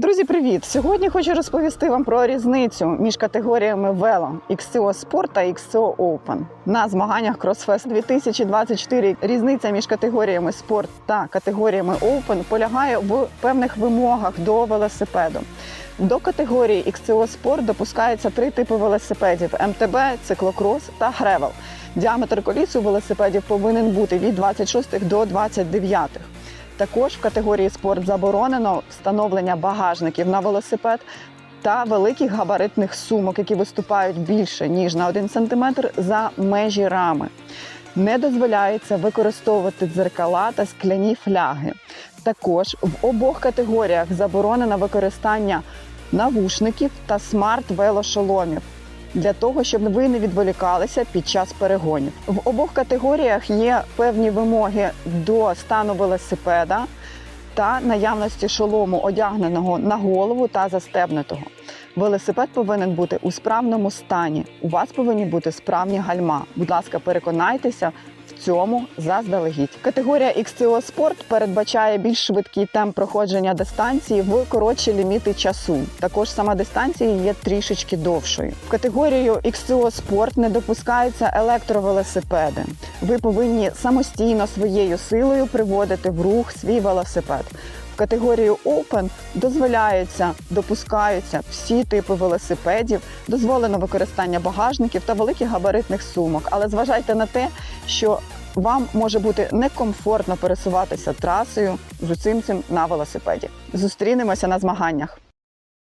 Друзі, привіт! Сьогодні хочу розповісти вам про різницю між категоріями вело XCO Sport та XCO Open. На змаганнях CrossFest 2024 різниця між категоріями спорт та категоріями Open полягає в певних вимогах до велосипеду. До категорії XCO Sport допускається три типи велосипедів: МТБ, циклокрос та гревел. Діаметр коліс у велосипедів повинен бути від 26 до 29. Також в категорії спорт заборонено встановлення багажників на велосипед та великих габаритних сумок, які виступають більше ніж на 1 см за межі рами. Не дозволяється використовувати дзеркала та скляні фляги. Також в обох категоріях заборонено використання навушників та смарт-велошоломів для того, щоб ви не відволікалися під час перегонів. В обох категоріях є певні вимоги до стану велосипеда та наявності шолому, одягненого на голову та застебнутого. Велосипед повинен бути у справному стані. У вас повинні бути справні гальма. Будь ласка, переконайтеся в цьому заздалегідь. Категорія XCO Sport передбачає більш швидкий темп проходження дистанції в коротші ліміти часу. Також сама дистанція є трішечки довшою. В категорію XCO Sport не допускаються електровелосипеди. Ви повинні самостійно своєю силою приводити в рух свій велосипед. Категорію Open дозволяються, допускаються всі типи велосипедів, дозволено використання багажників та великих габаритних сумок. Але зважайте на те, що вам може бути некомфортно пересуватися трасою з усім цим на велосипеді. Зустрінемося на змаганнях.